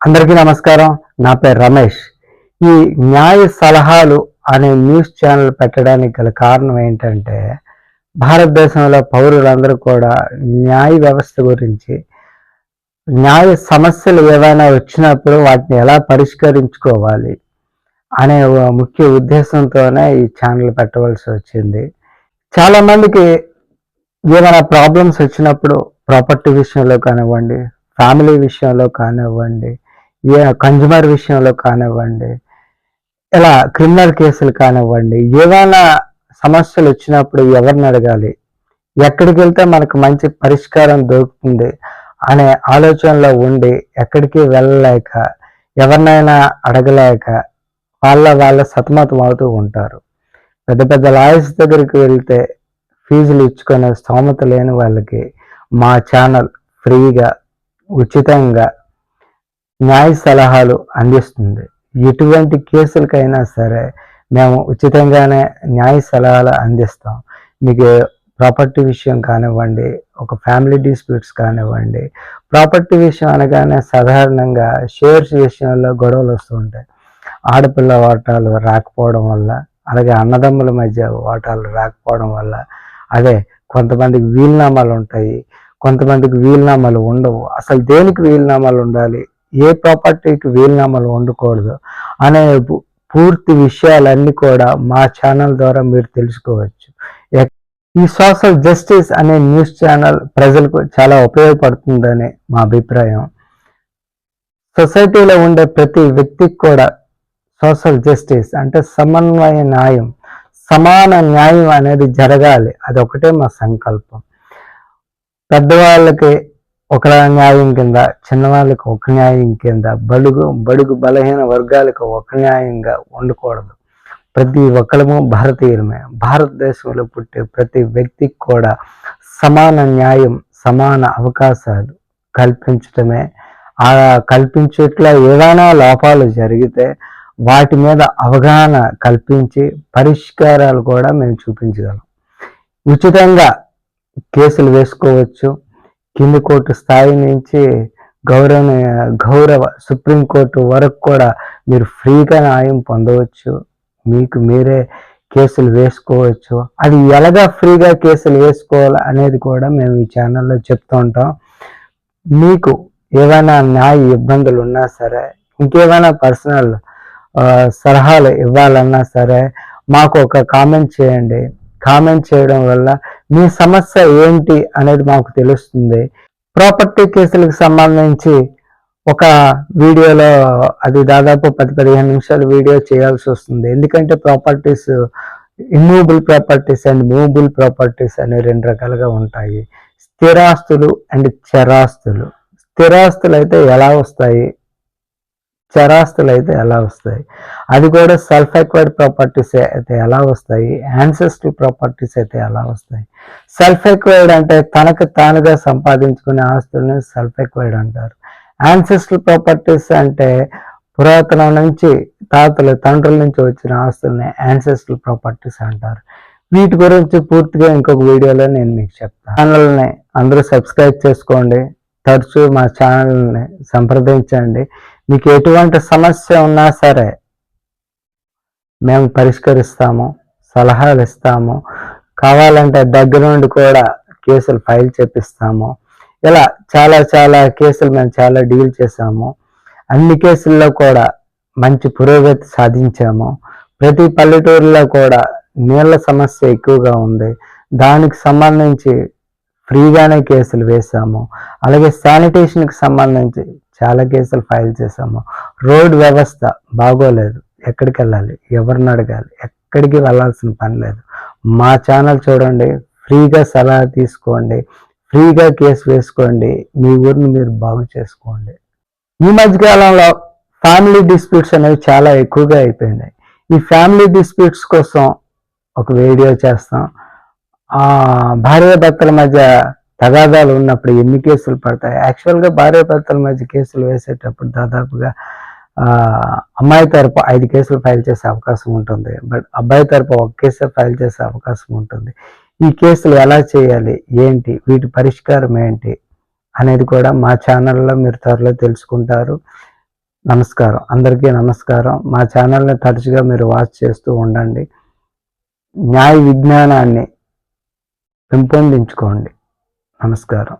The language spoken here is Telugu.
అందరికీ నమస్కారం. నా పేరు రమేష్. ఈ న్యాయ సలహాలు అనే న్యూస్ ఛానల్ పెట్టడానికి గల కారణం ఏంటంటే భారతదేశంలో పౌరులందరూ కూడా న్యాయ వ్యవస్థ గురించి న్యాయ సమస్యలు ఏవైనా వచ్చినప్పుడు వాటిని ఎలా పరిష్కరించుకోవాలి అనే ఒక ముఖ్య ఉద్దేశంతోనే ఈ ఛానల్ పెట్టవలసి వచ్చింది. చాలామందికి ఏమైనా ప్రాబ్లమ్స్ వచ్చినప్పుడు ప్రాపర్టీ విషయంలో కానివ్వండి ఫ్యామిలీ విషయంలో కానివ్వండి కన్జ్యూమర్ విషయంలో కానివ్వండి ఇలా క్రిమినల్ కేసులు కానివ్వండి ఏమైనా సమస్యలు వచ్చినప్పుడు ఎవరిని అడగాలి? ఎక్కడికి వెళ్తే మనకు మంచి పరిష్కారం దొరుకుతుంది అనే ఆలోచనలో ఉండి ఎక్కడికి వెళ్ళలేక ఎవరినైనా అడగలేక వాళ్ళ వాళ్ళ సతమతం అవుతూ ఉంటారు. పెద్ద పెద్ద లాయర్స్ దగ్గరికి వెళ్తే ఫీజులు ఇచ్చుకునే స్తోమత లేని వాళ్ళకి మా ఛానల్ ఫ్రీగా ఉచితంగా న్యాయ సలహాలు అందిస్తుంది. ఎటువంటి కేసులకైనా సరే మేము ఉచితంగానే న్యాయ సలహాలు అందిస్తాం. మీకు ప్రాపర్టీ విషయం కానివ్వండి ఒక ఫ్యామిలీ డిస్ప్యూట్స్ కానివ్వండి ప్రాపర్టీ విషయం అనగానే సాధారణంగా షేర్స్ విషయంలో గొడవలు వస్తూ ఉంటాయి. ఆడపిల్ల వాటాలు రాకపోవడం వల్ల అలాగే అన్నదమ్ముల మధ్య వాటాలు రాకపోవడం వల్ల అదే కొంతమందికి వీలునామాలు ఉంటాయి కొంతమందికి వీలునామాలు ఉండవు. అసలు దేనికి వీలునామాలు ఉండాలి? ఏ ప్రాపర్టీకి వీలునామాలు ఉండకూడదు అనే పూర్తి విషయాలన్నీ కూడా మా ఛానల్ ద్వారా మీరు తెలుసుకోవచ్చు. ఈ సోషల్ జస్టిస్ అనే న్యూస్ ఛానల్ ప్రజలకు చాలా ఉపయోగపడుతుందని మా అభిప్రాయం. సొసైటీలో ఉండే ప్రతి వ్యక్తికి కూడా సోషల్ జస్టిస్ అంటే సమన్వయ న్యాయం సమాన న్యాయం అనేది జరగాలి. అది ఒకటే మా సంకల్పం. పెద్దవాళ్ళకి ఒక న్యాయం కింద చిన్నవాళ్ళకి ఒక న్యాయం కింద బడుగు బడుగు బలహీన వర్గాలకు ఒక న్యాయంగా ఉండకూడదు. ప్రతి ఒక్కరము భారతీయులమే. భారతదేశంలో పుట్టే ప్రతి వ్యక్తికి కూడా సమాన న్యాయం సమాన అవకాశాలు కల్పించటమే ఆ కల్పించట్లో ఏదైనా లోపాలు జరిగితే వాటి మీద అవగాహన కల్పించి పరిష్కారాలు కూడా మేము చూపించగలం. ఉచితంగా కేసులు వేసుకోవచ్చు. కింది కోర్టు స్థాయి నుంచి గౌరవ గౌరవ సుప్రీంకోర్టు వరకు కూడా మీరు ఫ్రీగా న్యాయం పొందవచ్చు. మీకు మీరే కేసులు వేసుకోవచ్చు. అది ఎలాగా ఫ్రీగా కేసులు వేసుకోవాలి అనేది కూడా మేము ఈ ఛానల్లో చెప్తూ ఉంటాం. మీకు ఏమైనా న్యాయ ఇబ్బందులు ఉన్నా సరే ఇంకేమైనా పర్సనల్ సలహాలు ఇవ్వాలన్నా సరే మాకు ఒక కామెంట్ చేయండి. కామెంట్ చేయడం వల్ల మీ సమస్య ఏంటి అనేది మాకు తెలుస్తుంది. ప్రాపర్టీ కేసులకు సంబంధించి ఒక వీడియోలో అది దాదాపు పది పదిహేను నిమిషాలు వీడియో చేయాల్సి వస్తుంది. ఎందుకంటే properties immovable properties and movable properties అనే రెండు రకాలుగా ఉంటాయి. స్థిరాస్తులు అండ్ చరాస్తులు. స్థిరాస్తులు అయితే ఎలా వస్తాయి? చరాస్తులు అయితే ఎలా వస్తాయి? అది కూడా సెల్ఫ్ ఎక్వైర్డ్ ప్రాపర్టీస్ అయితే ఎలా వస్తాయి? యాన్సెస్ట్రల్ ప్రాపర్టీస్ అయితే ఎలా వస్తాయి? సెల్ఫ్ ఎక్వైర్డ్ అంటే తనకు తానుగా సంపాదించుకునే ఆస్తుల్ని సెల్ఫ్ ఎక్వైర్డ్ అంటారు. యాన్సెస్ట్రల్ ప్రాపర్టీస్ అంటే పురాతనం నుంచి తాతలు తండ్రుల నుంచి వచ్చిన ఆస్తుల్ని యాన్సెస్ట్రల్ ప్రాపర్టీస్ అంటారు. వీటి గురించి పూర్తిగా ఇంకొక వీడియోలో నేను మీకు చెప్తాను. ఛానల్ని అందరూ సబ్స్క్రైబ్ చేసుకోండి. తరచూ మా ఛానల్ని సంప్రదించండి. మీకు ఎటువంటి సమస్య ఉన్నా సరే మేము పరిష్కరిస్తాము సలహాలు ఇస్తాము. కావాలంటే దగ్గర నుండి కూడా కేసులు ఫైల్ చేపిస్తాము. ఇలా చాలా చాలా కేసులు మేము చాలా డీల్ చేసాము అన్ని కేసుల్లో కూడా మంచి పురోగతి సాధించాము. ప్రతి పల్లెటూరులో కూడా నీళ్ళ సమస్య ఎక్కువగా ఉంది. దానికి సంబంధించి ఫ్రీగానే కేసులు వేసాము అలాగే శానిటేషన్కి సంబంధించి చాలా కేసులు ఫైల్ చేసాము రోడ్ వ్యవస్థ బాగోలేదు. ఎక్కడికి వెళ్ళాలి? ఎవరిని అడగాలి? ఎక్కడికి వెళ్ళాల్సిన పని లేదు. మా ఛానల్ చూడండి ఫ్రీగా సలహా తీసుకోండి ఫ్రీగా కేసు వేసుకోండి మీ ఊరిని మీరు బాగు చేసుకోండి. ఈ మధ్యకాలంలో ఫ్యామిలీ డిస్ప్యూట్స్ అనేవి చాలా ఎక్కువగా అయిపోయినాయి. ఈ ఫ్యామిలీ డిస్ప్యూట్స్ కోసం ఒక వీడియో చేస్తాం. ఆ భార్య భర్తల మధ్య తగాదాలు ఉన్నప్పుడు ఎన్ని కేసులు పడతాయి? యాక్చువల్గా భార్య భర్తల మధ్య కేసులు వేసేటప్పుడు దాదాపుగా అమ్మాయి తరపు ఐదు కేసులు ఫైల్ చేసే అవకాశం ఉంటుంది. బట్ అబ్బాయి తరపు ఒక కేసే ఫైల్ చేసే అవకాశం ఉంటుంది. ఈ కేసులు ఎలా చేయాలి? ఏంటి? వీటి పరిష్కారం ఏంటి? అనేది కూడా మా ఛానల్లో మీరు త్వరలో తెలుసుకుంటారు. నమస్కారం. అందరికీ నమస్కారం. మా ఛానల్ని తరచుగా మీరు వాచ్ చేస్తూ ఉండండి. న్యాయ విజ్ఞానాన్ని పెంపొందించుకోండి. నమస్కారం.